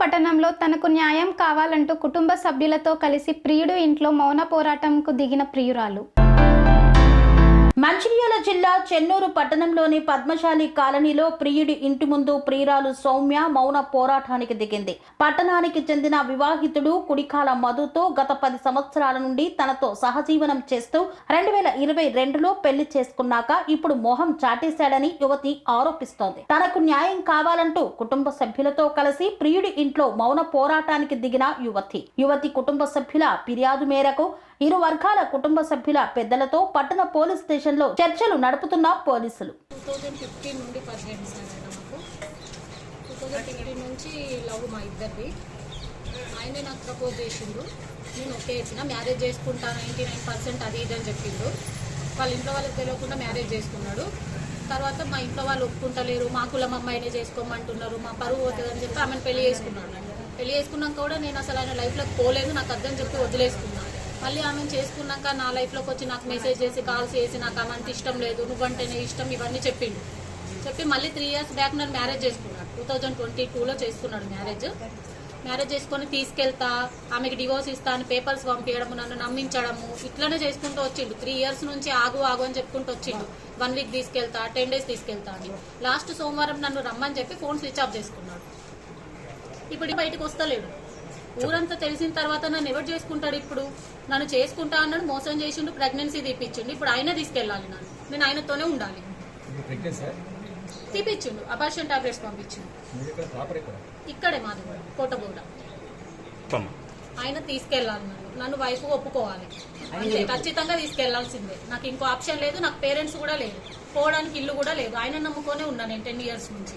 పట్టణంలో తనకు న్యాయం కావాలంటూ కుటుంబ సభ్యులతో కలిసి ప్రియుడు ఇంట్లో మౌన పోరాటంకు దిగిన ప్రియురాలు. మంచిర్యాల జిల్లా చెన్నూరు పట్టణంలోని పద్మశాలి కాలనీలో ప్రియుడి ఇంటి ముందు ప్రియురాలు సౌమ్య మౌన పోరాటానికి దిగింది. పట్టణానికి చెందిన వివాహితుడు కుడికాల మధుతో గత పది సంవత్సరాల నుండి తనతో సహజీవనం చేస్తూ రెండు వేల ఇరవై రెండులో పెళ్ళి చేసుకున్నాక ఇప్పుడు మొహం చాటేశాడని యువతి ఆరోపిస్తోంది. తనకు న్యాయం కావాలంటూ కుటుంబ సభ్యులతో కలిసి ప్రియుడి ఇంట్లో మౌన పోరాటానికి దిగిన యువతి. యువతి కుటుంబ సభ్యుల ఫిర్యాదు మేరకు ఇరు వర్గాల కుటుంబ సభ్యుల పెద్దలతో పట్టణ పోలీస్ స్టేషన్లో చర్చలు నడుపుతున్న పోలీసులు. టూ థౌజండ్ ఫిఫ్టీన్ నుండి టూ ఫిఫ్టీన్ నుంచి లవ్ మా ఇద్దరిది. ఆయనే నాకు ప్రపోజ్ చేసిండు. నేను ఓకే ఇచ్చిన మ్యారేజ్ చేసుకుంటా నైంటీ నైన్ పర్సెంట్ అది ఇది అని చెప్పిండు. వాళ్ళ ఇంట్లో వాళ్ళకి తెలియకుండా మ్యారేజ్ చేసుకున్నాడు. తర్వాత మా ఇంట్లో వాళ్ళు ఒప్పుకుంటలేరు. మా కులం అమ్మాయినే చేసుకోమంటున్నారు. మా పరువు పోతుందని చెప్పి ఆమెను పెళ్ళి చేసుకున్నాడు. పెళ్ళి చేసుకున్నాక కూడా నేను అసలు ఆయన లైఫ్లోకి పోలేదు. నాకు అర్థం చెప్పి వదిలేసుకున్నాను మళ్ళీ ఆమెను చేసుకున్నాక నా లైఫ్లోకి వచ్చి నాకు మెసేజ్ చేసి కాల్స్ చేసి నాకు ఆమె అంత ఇష్టం లేదు నువ్వంటేనే ఇష్టం ఇవన్నీ చెప్పిండు. చెప్పి మళ్ళీ త్రీ ఇయర్స్ బ్యాక్ నన్ను మ్యారేజ్ చేసుకున్నాడు. టూ థౌజండ్ ట్వంటీ టూలో చేసుకున్నాడు మ్యారేజ్ మ్యారేజ్ చేసుకొని తీసుకెళ్తా ఆమెకి డివోర్స్ ఇస్తా అని పేపర్స్ పంపించడము నన్ను నమ్మించడము ఇట్లనే చేసుకుంటూ వచ్చిండు. త్రీ ఇయర్స్ నుంచి ఆగు ఆగు అని చెప్పుకుంటూ వచ్చిండు. వన్ వీక్ తీసుకెళ్తా టెన్ డేస్ తీసుకెళ్తా అని. లాస్ట్ సోమవారం నన్ను రమ్మని చెప్పి ఫోన్ స్విచ్ ఆఫ్ చేసుకున్నాడు. ఇప్పుడు బయటకు వస్తలేడు. ఊరంతా తెలిసిన తర్వాత నన్ను ఎవరు చేసుకుంటాడు ఇప్పుడు? నన్ను చేసుకుంటా అన్నాడు మోసం చేసిండు ప్రెగ్నెన్సీ తీపిచ్చిండు. ఇప్పుడు ఆయనే తీసుకెళ్ళాలి నన్ను. నేను ఆయనతోనే ఉండాలి. తీపిచ్చిండు అబార్షన్ టాబ్లెట్స్ పంపించిండు. ఇక్కడ మాది కూడా కోటబోడ ఆయన తీసుకెళ్ళాలి నన్ను. నన్ను వైఫ్ ఒప్పుకోవాలి. అంతే ఖచ్చితంగా తీసుకెళ్ళాల్సిందే నాకు ఇంకో ఆప్షన్ లేదు నాకు పేరెంట్స్ కూడా లేదు పోవడానికి ఇల్లు కూడా లేదు. ఆయన నమ్ముకొనే ఉన్నాను నేను టెన్ ఇయర్స్ నుంచి.